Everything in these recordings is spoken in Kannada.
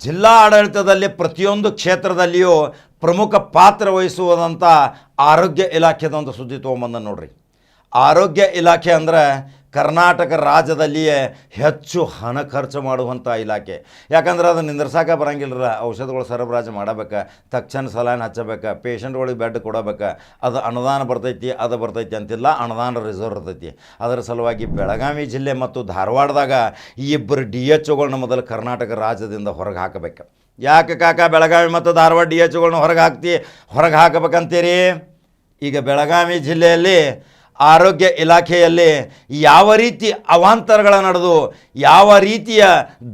ಜಿಲ್ಲಾ ಆಡಳಿತದಲ್ಲಿ ಪ್ರತಿಯೊಂದು ಕ್ಷೇತ್ರದಲ್ಲಿಯೂ ಪ್ರಮುಖ ಪಾತ್ರ ವಹಿಸುವುದಂಥ ಆರೋಗ್ಯ ಇಲಾಖೆದೊಂದು ಸುದ್ದಿ ತೊಗೊಂಬಂದ ನೋಡ್ರಿ. ಆರೋಗ್ಯ ಇಲಾಖೆ ಅಂದರೆ ಕರ್ನಾಟಕ ರಾಜ್ಯದಲ್ಲಿಯೇ ಹೆಚ್ಚು ಹಣ ಖರ್ಚು ಮಾಡುವಂಥ ಇಲಾಖೆ. ಯಾಕಂದ್ರೆ ಅದು ನಿಂದ್ರಸಾಕ ಬರಂಗಿಲ್ಲರ ಔಷಧಗಳು ಸರಬರಾಜು ಮಾಡಬೇಕು, ತಕ್ಷಣ ಸಲಾನ್ ಹಚ್ಚಬೇಕು, ಪೇಷಂಟ್ಗಳಿಗೆ ಬೆಡ್ ಕೊಡಬೇಕು, ಅದು ಅನುದಾನ ಬರ್ತೈತಿ, ಅದು ಬರ್ತೈತಿ ಅಂತಿಲ್ಲ, ಅನುದಾನ ರಿಸರ್ವ್ ಇರ್ತೈತಿ. ಅದರ ಸಲುವಾಗಿ ಬೆಳಗಾವಿ ಜಿಲ್ಲೆ ಮತ್ತು ಧಾರವಾಡದಾಗ ಈ ಇಬ್ಬರು ಡಿ ಎಚ್ ಒಗಳನ್ನ ಮೊದಲು ಕರ್ನಾಟಕ ರಾಜ್ಯದಿಂದ ಹೊರಗೆ ಹಾಕಬೇಕು. ಯಾಕೆ ಕಾಕ ಬೆಳಗಾವಿ ಮತ್ತು ಧಾರವಾಡ ಡಿ ಎಚ್ ಒಗಳನ್ನ ಹೊರಗೆ ಹಾಕ್ತಿ? ಹೊರಗೆ ಹಾಕಬೇಕಂತೀರಿ? ಈಗ ಬೆಳಗಾವಿ ಜಿಲ್ಲೆಯಲ್ಲಿ ಆರೋಗ್ಯ ಇಲಾಖೆಯಲ್ಲಿ ಯಾವ ರೀತಿ ಅವಾಂತರಗಳ ನಡೆದು ಯಾವ ರೀತಿಯ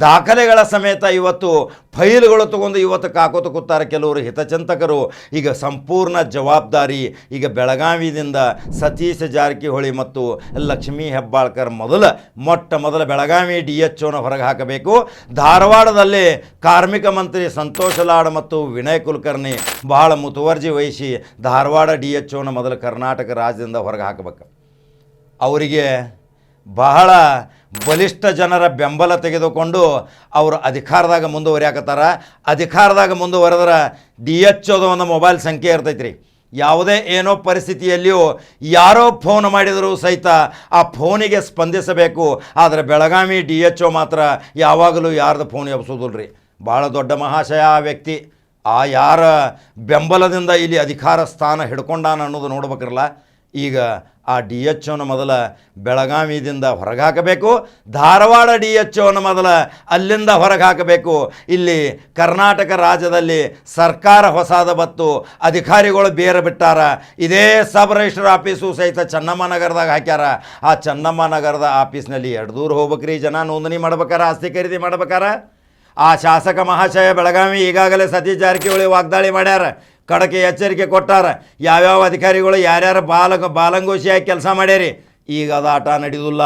ದಾಖಲೆಗಳ ಸಮೇತ ಇವತ್ತು ಫೈಲ್ಗಳು ತಗೊಂಡು ಇವತ್ತು ಕಾಕೋತ ಕೂತಾರೆ ಕೆಲವರು ಹಿತಚಿಂತಕರು. ಈಗ ಸಂಪೂರ್ಣ ಜವಾಬ್ದಾರಿ, ಈಗ ಬೆಳಗಾವಿದಿಂದ ಸತೀಶ ಜಾರಕಿಹೊಳಿ ಮತ್ತು ಲಕ್ಷ್ಮೀ ಹೆಬ್ಬಾಳ್ಕರ್ ಮೊದಲ, ಮೊಟ್ಟ ಮೊದಲ ಬೆಳಗಾವಿ ಡಿ ಎಚ್ ಒನ ಹೊರಗೆ ಹಾಕಬೇಕು. ಧಾರವಾಡದಲ್ಲಿ ಕಾರ್ಮಿಕ ಮಂತ್ರಿ ಸಂತೋಷ್ ಲಾಡ್ ಮತ್ತು ವಿನಯ್ ಕುಲಕರ್ಣಿ ಬಹಳ ಮುತುವರ್ಜಿ ವಹಿಸಿ ಧಾರವಾಡ ಡಿ ಎಚ್ ಒನ ಮೊದಲು ಕರ್ನಾಟಕ ರಾಜ್ಯದಿಂದ ಹೊರಗೆ ಹಾಕಬೇಕು. ಅವರಿಗೆ ಬಹಳ ಬಲಿಷ್ಠ ಜನರ ಬೆಂಬಲ ತೆಗೆದುಕೊಂಡು ಅವರು ಅಧಿಕಾರದಾಗ ಮುಂದುವರಿಯಾಕತ್ತಾರ ಅಧಿಕಾರದಾಗ ಮುಂದುವರೆದ್ರೆ ಡಿ ಎಚ್ ಅದು ಒಂದು ಮೊಬೈಲ್ ಸಂಖ್ಯೆ ಇರ್ತೈತೆ ರೀ ಯಾವುದೇ ಏನೋ ಪರಿಸ್ಥಿತಿಯಲ್ಲಿಯೂ ಯಾರೋ ಫೋನ್ ಮಾಡಿದರೂ ಸಹಿತ ಆ ಫೋನಿಗೆ ಸ್ಪಂದಿಸಬೇಕು. ಆದರೆ ಬೆಳಗಾವಿ ಡಿ ಎಚ್ ಒ ಮಾತ್ರ ಯಾವಾಗಲೂ ಯಾರ್ದು ಫೋನ್ ಎಬ್ಸೋದಿಲ್ಲ ರೀ ಭಾಳ ದೊಡ್ಡ ಮಹಾಶಯ ಆ ವ್ಯಕ್ತಿ. ಆ ಯಾರ ಬೆಂಬಲದಿಂದ ಇಲ್ಲಿ ಅಧಿಕಾರ ಸ್ಥಾನ ಹಿಡ್ಕೊಂಡಾನ ಅನ್ನೋದು ನೋಡ್ಬೇಕಿರಲ್ಲ. ಈಗ ಆ ಡಿ ಎಚ್ ಒನ ಮೊದಲ ಬೆಳಗಾವಿದಿಂದ ಹೊರಗೆ ಹಾಕಬೇಕು ಧಾರವಾಡ ಡಿ ಎಚ್ ಒನ ಮೊದಲ ಅಲ್ಲಿಂದ ಹೊರಗೆ ಹಾಕಬೇಕು ಇಲ್ಲಿ ಕರ್ನಾಟಕ ರಾಜ್ಯದಲ್ಲಿ ಸರ್ಕಾರ ಹೊಸಾದ ಬತ್ತು ಅಧಿಕಾರಿಗಳು ಬೇರೆ ಬಿಟ್ಟಾರ. ಇದೇ ಸಬ್ ರಿಜಿಸ್ಟರ್ ಆಫೀಸು ಸಹಿತ ಚನ್ನಮ್ಮ ನಗರದಾಗ ಹಾಕ್ಯಾರ. ಆ ಚನ್ನಮ್ಮ ನಗರದ ಆಫೀಸ್ನಲ್ಲಿ ಎರಡು ದೂರ ಹೋಗ್ಬೇಕ್ರಿ, ಜನ ನೋಂದಣಿ ಮಾಡ್ಬೇಕಾರ, ಆಸ್ತಿ ಖರೀದಿ ಮಾಡ್ಬೇಕಾರ. ಆ ಶಾಸಕ ಮಹಾಶಯ ಬೆಳಗಾವಿ ಈಗಾಗಲೇ ಸತೀಶ್ ಜಾರಕಿಹೊಳಿ ವಾಗ್ದಾಳಿ ಮಾಡ್ಯಾರ. ಖಡಕ್ಕೆ ಎಚ್ಚರಿಕೆ ಕೊಟ್ಟಾರ. ಯಾವ್ಯಾವ ಅಧಿಕಾರಿಗಳು, ಯಾರ್ಯಾರು ಬಾಲ ಬಾಲಂಗೋಷಿಯಾಗಿ ಕೆಲಸ ಮಾಡ್ಯಾರಿ? ಈಗ ಅದು ಆಟ ನಡೆಯುವುದಿಲ್ಲ.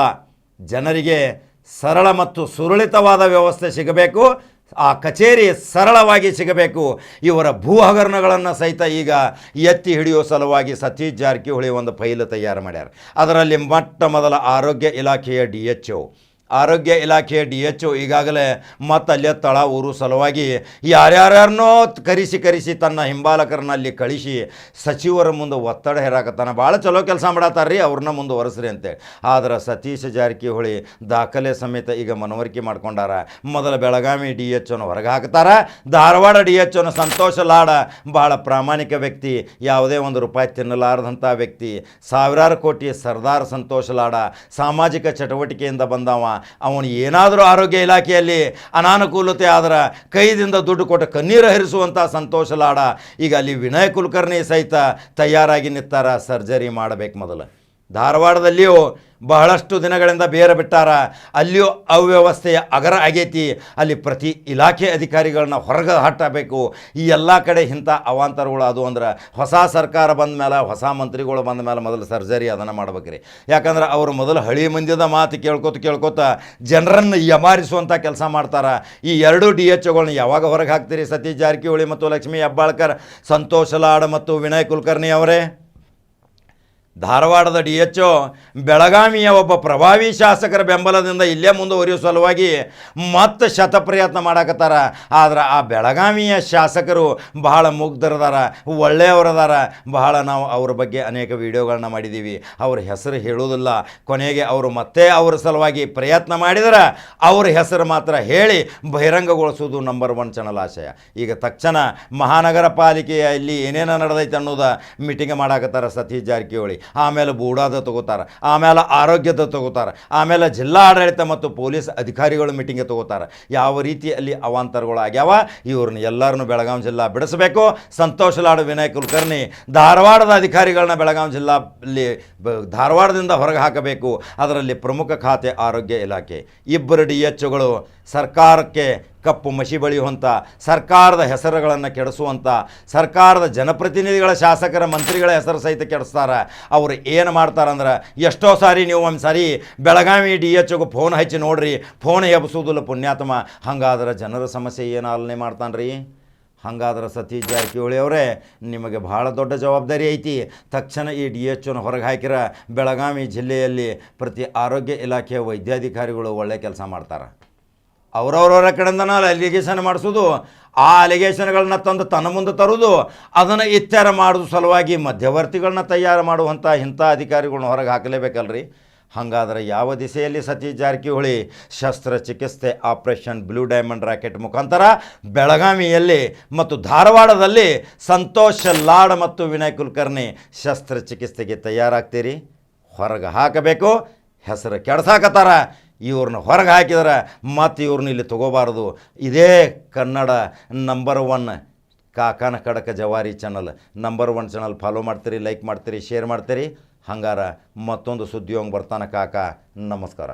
ಜನರಿಗೆ ಸರಳ ಮತ್ತು ಸುರಳಿತವಾದ ವ್ಯವಸ್ಥೆ ಸಿಗಬೇಕು. ಆ ಕಚೇರಿ ಸರಳವಾಗಿ ಸಿಗಬೇಕು. ಇವರ ಭೂ ಹಗರಣಗಳನ್ನು ಸಹಿತ ಈಗ ಎತ್ತಿ ಹಿಡಿಯುವ ಸಲುವಾಗಿ ಸತೀಶ್ ಜಾರಕಿಹೊಳಿ ಒಂದು ಫೈಲ್ ತಯಾರು ಮಾಡ್ಯಾರ. ಅದರಲ್ಲಿ ಮೊಟ್ಟ ಮೊದಲ ಆರೋಗ್ಯ ಇಲಾಖೆಯ ಡಿ ಎಚ್ ಒ. ಆರೋಗ್ಯ ಇಲಾಖೆ ಡಿ ಎಚ್ ಈಗಾಗಲೇ ಮತ್ತೆ ಅಲ್ಲೇ ತಳ ಊರು ಸಲುವಾಗಿ ಯಾರ್ಯಾರ್ಯಾರನ್ನೋ ಕರೆಸಿ ಕರೆಸಿ ತನ್ನ ಹಿಂಬಾಲಕರನ್ನಲ್ಲಿ ಕಳಿಸಿ ಸಚಿವರ ಮುಂದೆ ಒತ್ತಡ ಹೇರಾಕತ್ತಾನ. ಭಾಳ ಚಲೋ ಕೆಲಸ ಮಾಡತ್ತಾರ್ರಿ ಅವ್ರನ್ನ ಮುಂದುವರೆಸ್ರಿ ಅಂತೇಳಿ. ಆದ್ರೆ ಸತೀಶ್ ಜಾರಕಿಹೊಳಿ ದಾಖಲೆ ಸಮೇತ ಈಗ ಮನವರಿಕೆ ಮಾಡ್ಕೊಂಡಾರ. ಮೊದಲ ಬೆಳಗಾವಿ ಡಿ ಎಚ್ ಒನ ಹೊರಗೆ ಹಾಕ್ತಾರ ಧಾರವಾಡ ಡಿ ಎಚ್ ಒನ ಸಂತೋಷ ಲಾಡ ಭಾಳ ಪ್ರಾಮಾಣಿಕ ವ್ಯಕ್ತಿ. ಯಾವುದೇ ಒಂದು ರೂಪಾಯಿ ತಿನ್ನಲಾರದಂಥ ವ್ಯಕ್ತಿ. ಸಾವಿರಾರು ಕೋಟಿ ಸರ್ದಾರ್ ಸಂತೋಷ ಲಾಡ ಸಾಮಾಜಿಕ ಚಟುವಟಿಕೆಯಿಂದ ಬಂದವ. ಅವನು ಏನಾದರೂ ಆರೋಗ್ಯ ಇಲಾಖೆಯಲ್ಲಿ ಅನಾನುಕೂಲತೆ ಆದ್ರೆ ಕೈದಿಂದ ದುಡ್ಡು ಕೊಟ್ಟು ಕಣ್ಣೀರು ಹರಿಸುವಂಥ ಸಂತೋಷ ಲಾಡ. ಈಗ ಅಲ್ಲಿ ವಿನಯ್ ಕುಲಕರ್ಣಿ ಸಹಿತ ತಯಾರಾಗಿ ನಿಂತಾರ ಸರ್ಜರಿ ಮಾಡಬೇಕು ಮೊದಲು. ಧಾರವಾಡದಲ್ಲಿಯೂ ಬಹಳಷ್ಟು ದಿನಗಳಿಂದ ಬೇರೆ ಬಿಟ್ಟಾರ. ಅಲ್ಲಿಯೂ ಅವ್ಯವಸ್ಥೆಯ ಅಗರ ಆಗೈತಿ. ಅಲ್ಲಿ ಪ್ರತಿ ಇಲಾಖೆ ಅಧಿಕಾರಿಗಳನ್ನ ಹೊರಗೆ ಹಾಟಬೇಕು ಈ ಎಲ್ಲ ಕಡೆ ಇಂಥ ಅವಾಂತರಗಳು ಅದು ಅಂದ್ರೆ ಹೊಸ ಸರ್ಕಾರ ಬಂದ ಮೇಲೆ, ಹೊಸ ಮಂತ್ರಿಗಳು ಬಂದ ಮೇಲೆ ಮೊದಲು ಸರ್ಜರಿ ಅದನ್ನು ಮಾಡ್ಬೇಕ್ರಿ. ಯಾಕಂದ್ರೆ ಅವರು ಮೊದಲು ಹಳಿ ಮಂದಿದ ಮಾತು ಕೇಳ್ಕೊತ ಕೇಳ್ಕೊತ ಜನರನ್ನು ಯಮಾರಿಸುವಂಥ ಕೆಲಸ ಮಾಡ್ತಾರೆ. ಈ ಎರಡು ಡಿ ಎಚ್ ಒಗಳನ್ನ ಯಾವಾಗ ಹೊರಗೆ ಹಾಕ್ತೀರಿ ಸತೀಶ್ ಜಾರಕಿಹೊಳಿ ಮತ್ತು ಲಕ್ಷ್ಮೀ ಹೆಬ್ಬಾಳ್ಕರ್? ಸಂತೋಷ್ ಲಾಡ್ ಮತ್ತು ವಿನಯ್ ಕುಲಕರ್ಣಿ ಅವರೇ? ಧಾರವಾಡದ ಡಿ ಎಚ್ ಒ ಬೆಳಗಾವಿಯ ಒಬ್ಬ ಪ್ರಭಾವಿ ಶಾಸಕರ ಬೆಂಬಲದಿಂದ ಇಲ್ಲೇ ಮುಂದುವರಿಯುವ ಸಲುವಾಗಿ ಮತ್ತೆ ಶತಪ್ರಯತ್ನ ಮಾಡಕತ್ತಾರ. ಆದ್ರೆ ಆ ಬೆಳಗಾವಿಯ ಶಾಸಕರು ಬಹಳ ಮುಗ್ಧರದಾರ, ಒಳ್ಳೆಯವರದಾರ. ಬಹಳ ನಾವು ಅವ್ರ ಬಗ್ಗೆ ಅನೇಕ ವಿಡಿಯೋಗಳನ್ನ ಮಾಡಿದ್ದೀವಿ ಅವ್ರ ಹೆಸರು ಹೇಳುವುದಿಲ್ಲ. ಕೊನೆಗೆ ಅವರು ಮತ್ತೆ ಅವ್ರ ಸಲುವಾಗಿ ಪ್ರಯತ್ನ ಮಾಡಿದರೆ ಅವ್ರ ಹೆಸರು ಮಾತ್ರ ಹೇಳಿ ಬಹಿರಂಗಗೊಳಿಸುವುದು ನಂಬರ್ ಒನ್ ಚಾನಲ್ ಆಶಯ. ಈಗ ತಕ್ಷಣ ಮಹಾನಗರ ಪಾಲಿಕೆಯ ಇಲ್ಲಿ ಏನೇನು ನಡೆದೈತೆ ಅನ್ನೋದ ಮೀಟಿಂಗ್ ಮಾಡಾಕತ್ತಾರ ಸತೀಶ್ ಜಾರಕಿಹೊಳಿ. ಆಮೇಲೆ ಬೂಡಾದ ತಗೋತಾರೆ, ಆಮೇಲೆ ಆರೋಗ್ಯದ ತಗೋತಾರೆ, ಆಮೇಲೆ ಜಿಲ್ಲಾ ಆಡಳಿತ ಮತ್ತು ಪೊಲೀಸ್ ಅಧಿಕಾರಿಗಳು ಮೀಟಿಂಗ್ ತಗೋತಾರೆ. ಯಾವ ರೀತಿಯಲ್ಲಿ ಅವಾಂತರಗಳು ಆಗ್ಯಾವ ಇವ್ರನ್ನ ಎಲ್ಲರನ್ನು ಬೆಳಗಾವಿ ಜಿಲ್ಲಾ ಬಿಡಿಸಬೇಕು. ಸಂತೋಷ ಲಾಡ್ ವಿನಯ್ ಕುಲಕರ್ಣಿ ಧಾರವಾಡದ ಅಧಿಕಾರಿಗಳನ್ನ ಬೆಳಗಾವಿ ಜಿಲ್ಲಾಲ್ಲಿ ಧಾರವಾಡದಿಂದ ಹೊರಗೆ ಹಾಕಬೇಕು. ಅದರಲ್ಲಿ ಪ್ರಮುಖ ಖಾತೆ ಆರೋಗ್ಯ ಇಲಾಖೆ. ಇಬ್ಬರು ಡಿ ಸರ್ಕಾರಕ್ಕೆ ಕಪ್ಪು ಮಸಿ ಬಳಿಯುವಂಥ ಸರ್ಕಾರದ ಹೆಸರುಗಳನ್ನು ಕೆಡಿಸುವಂಥ ಸರ್ಕಾರದ ಜನಪ್ರತಿನಿಧಿಗಳ ಶಾಸಕರ ಮಂತ್ರಿಗಳ ಹೆಸರು ಸಹಿತ ಕೆಡಿಸ್ತಾರೆ. ಅವರು ಏನು ಮಾಡ್ತಾರಂದ್ರೆ, ಎಷ್ಟೋ ಸಾರಿ ನೀವು ಒಂದು ಸಾರಿ ಬೆಳಗಾವಿ ಡಿ ಎಚ್ಗೂ ಫೋನ್ ಹಚ್ಚಿ ನೋಡ್ರಿ, ಫೋನ್ ಎಬ್ಸೋದಿಲ್ಲ ಪುಣ್ಯಾತ್ಮ. ಹಂಗಾದ್ರೆ ಜನರ ಸಮಸ್ಯೆ ಏನು ಆಲನೆ ಮಾಡ್ತಾನೆ ರೀ ಹಾಗಾದ್ರೆ ಸತೀಶ್ ಜಾರಕಿಹೊಳಿ ಅವರೇ, ನಿಮಗೆ ಭಾಳ ದೊಡ್ಡ ಜವಾಬ್ದಾರಿ ಐತಿ. ತಕ್ಷಣ ಈ ಡಿ ಎಚ್ ಒನ ಹೊರಗೆ ಹಾಕಿರ ಬೆಳಗಾವಿ ಜಿಲ್ಲೆಯಲ್ಲಿ ಪ್ರತಿ ಆರೋಗ್ಯ ಇಲಾಖೆಯ ವೈದ್ಯಾಧಿಕಾರಿಗಳು ಒಳ್ಳೆ ಕೆಲಸ ಮಾಡ್ತಾರೆ. ಅವ್ರವ್ರವರ ಕಡೆಯಿಂದನ ಅಲಿಗೇಷನ್ ಮಾಡಿಸೋದು, ಆ ಅಲಿಗೇಷನ್ಗಳನ್ನ ತಂದು ತನ್ನ ಮುಂದೆ ತರೋದು, ಅದನ್ನು ಇತ್ಯಾರ ಮಾಡೋದು ಸಲುವಾಗಿ ಮಧ್ಯವರ್ತಿಗಳನ್ನ ತಯಾರು ಮಾಡುವಂಥ ಇಂಥ ಅಧಿಕಾರಿಗಳನ್ನ ಹೊರಗೆ ಹಾಕಲೇಬೇಕಲ್ರಿ? ಹಾಗಾದರೆ ಯಾವ ದಿಸೆಯಲ್ಲಿ ಸತೀಶ್ ಜಾರಕಿಹೊಳಿ ಶಸ್ತ್ರಚಿಕಿತ್ಸೆ ಆಪರೇಷನ್ ಬ್ಲೂ ಡೈಮಂಡ್ ರಾಕೆಟ್ ಮುಖಾಂತರ ಬೆಳಗಾವಿಯಲ್ಲಿ ಮತ್ತು ಧಾರವಾಡದಲ್ಲಿ ಸಂತೋಷ್ ಲಾಡ್ ಮತ್ತು ವಿನಯ್ ಕುಲಕರ್ಣಿ ಶಸ್ತ್ರಚಿಕಿತ್ಸೆಗೆ ತಯಾರಾಗ್ತೀರಿ? ಹೊರಗೆ ಹಾಕಬೇಕು, ಹೆಸರು ಕೆಡ್ಸಾಕತ್ತಾರ. ಇವ್ರನ್ನ ಹೊರಗೆ ಹಾಕಿದ್ರೆ ಮತ್ತು ಇವ್ರನ್ನ ಇಲ್ಲಿ ತಗೋಬಾರ್ದು. ಇದೇ ಕನ್ನಡ ನಂಬರ್ ಒನ್ ಕಾಕನ ಕಡಕ ಜವಾರಿ channel number one channel follow ಮಾಡ್ತೀರಿ ಲೈಕ್ ಮಾಡ್ತೀರಿ ಶೇರ್ ಮಾಡ್ತೀರಿ. ಹಂಗಾರ ಮತ್ತೊಂದು ಸುದ್ದಿಯೋಂಗೆ ಬರ್ತಾನೆ ಕಾಕ. ನಮಸ್ಕಾರ.